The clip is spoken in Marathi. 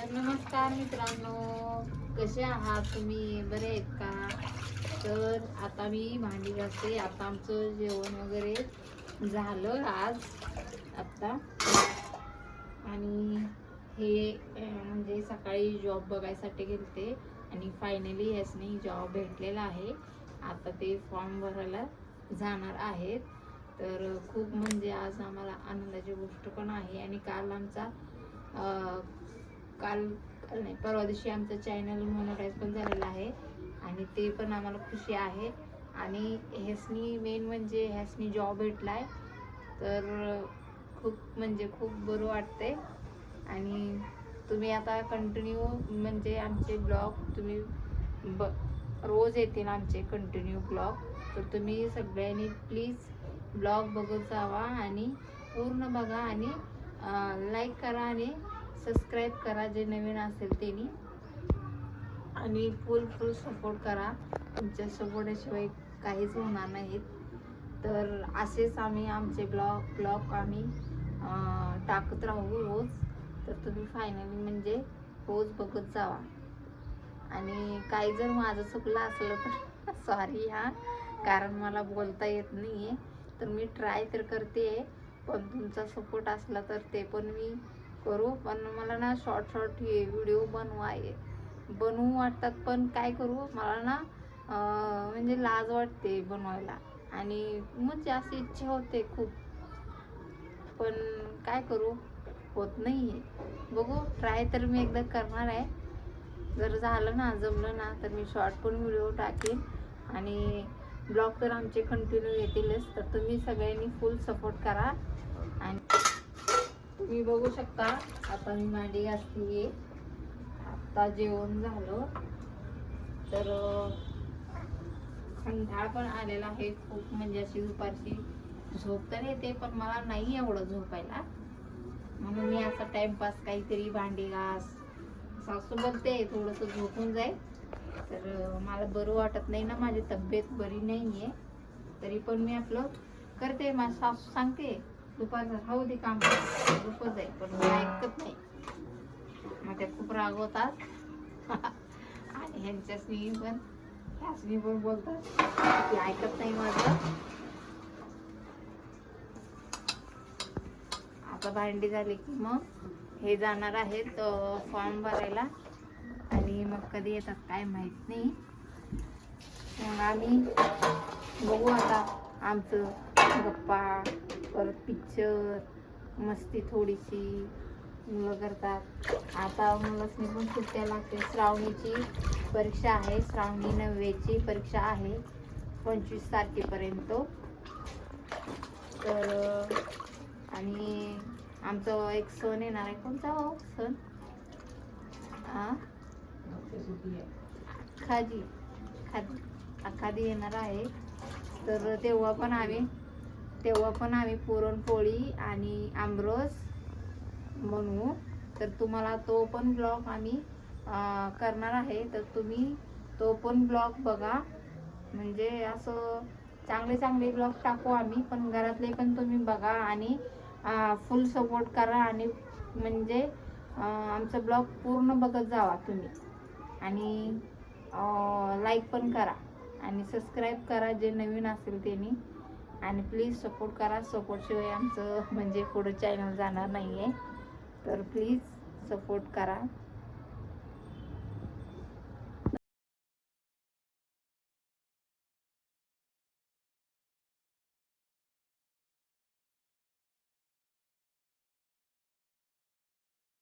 तर नमस्कार मित्रांनो कसे आहात तुम्ही? बरे आहेत का? तर आता मी भांडी घासते. आता आमचं जेवण वगैरे झालं आज आत्ता. आणि हे म्हणजे सकाळी जॉब बघायसाठी गेलते आणि फायनली ह्यासनी जॉब भेटलेला आहे. आता ते फॉर्म भरायला जाणार आहेत. तर खूप म्हणजे आज आम्हाला आनंदाची गोष्ट पण आहे आणि काल आमचा काल काल नाही परवा दिवशी आमचं चॅनल मोनोटाईज पण झालेलं आहे. आणि ते पण आम्हाला खुशी आहे. आणि ह्यासनी मेन म्हणजे ह्यासनी जॉब भेटला आहे तर खूप म्हणजे खूप बरं वाटते आणि तुम्ही आता कंटिन्यू म्हणजे आमचे ब्लॉग तुम्ही ब रोज येतील आमचे कंटिन्यू ब्लॉग तर तुम्ही सगळ्यांनी प्लीज ब्लॉग बघत जावा आणि पूर्ण बघा आणि लाईक करा आणि सबस्क्राईब करा जे नवीन असेल त्यांनी आणि फुल फुल सपोर्ट करा. तुमच्या सपोर्टाशिवाय काहीच होणार नाहीत तर असेच आम्ही आमचे ब्लॉग ब्लॉग आम्ही टाकत राहू रोज. तर तुम्ही फायनली म्हणजे रोज बघत जावा. आणि काही जर माझं चुकलं असलं तर सॉरी हा. कारण मला बोलता येत नाही आहे तर मी ट्राय तर करते पण तुमचा सपोर्ट असला तर ते पण मी करू पण मला ना शॉर्ट शॉर्ट हे व्हिडिओ बनवाय बनवू वाटतात पण काय करू? मला ना म्हणजे लाज वाटते बनवायला. आणि म्हणजे अशी इच्छा होते खूप. पण काय करू? होत नाही आहे बघू ट्राय तर मी एकदा करणार आहे. जर झालं ना जमलं ना तर मी शॉर्ट पण व्हिडिओ टाकेन. आणि ब्लॉग तर आमचे कंटिन्यू येतीलच तर तुम्ही सगळ्यांनी फुल सपोर्ट करा. आणि तुम्ही बघू शकता आता मी मांडी घासली आता जेवण झालं. तर खंडाळ पण आलेला आहे. खूप म्हणजे अशी दुपारची झोप तर येते पण मला नाही एवढं झोपायला. म्हणून मी असा टाइमपास काहीतरी भांडी घास सासू बघते थोडंसं झोपून जाईल तर मला बरं वाटत नाही ना माझी तब्येत बरी नाही आहे तरी पण मी आपलं करते माझी सासू सांगते. दुपारचा राहू दे काम. झोपत जाईल पण मी ऐकत नाही. मग त्या खूप रागवतात आणि ह्यांच्यासनी पण ह्यासनी पण बोलतात. की ऐकत नाही माझं. आता भांडी झाली की मग हे जाणार आहेत फॉर्म भरायला. आणि मग कधी येतात काय माहीत नाही. मग आम्ही बघू आता आमचं गप्पा परत पिक्चर मस्ती थोडीशी मुलं करतात. आता मुलासनी पण सुट्ट्या लागते श्रावणीची परीक्षा आहे. श्रावणी नववेची परीक्षा आहे. पंचवीस तारखेपर्यंत. तर आणि आमचं एक सण येणार आहे. कोणता हो सण? हां? खाजी खादी. खादी येणार आहे. तर तेव्हा पण आम्ही तेव्हा पण आम्ही पुरणपोळी आणि आमरस बनवू. तर तुम्हाला तो पण ब्लॉग आम्ही करणार आहे. तर तुम्ही तो पण ब्लॉग बघा. म्हणजे असं चांगले चांगले ब्लॉग टाकू आम्ही पण घरातले पण तुम्ही बघा आणि फुल सपोर्ट करा आणि म्हणजे आमचा ब्लॉग पूर्ण बघत जावा तुम्ही. आणि लाईक पण करा आणि सबस्क्राईब करा जे नवीन असेल त्यांनी. आणि प्लीज सपोर्ट करा. सपोर्टशिवाय आमचं म्हणजे पुढं चॅनल जाणार नाही आहे तर प्लीज सपोर्ट करा.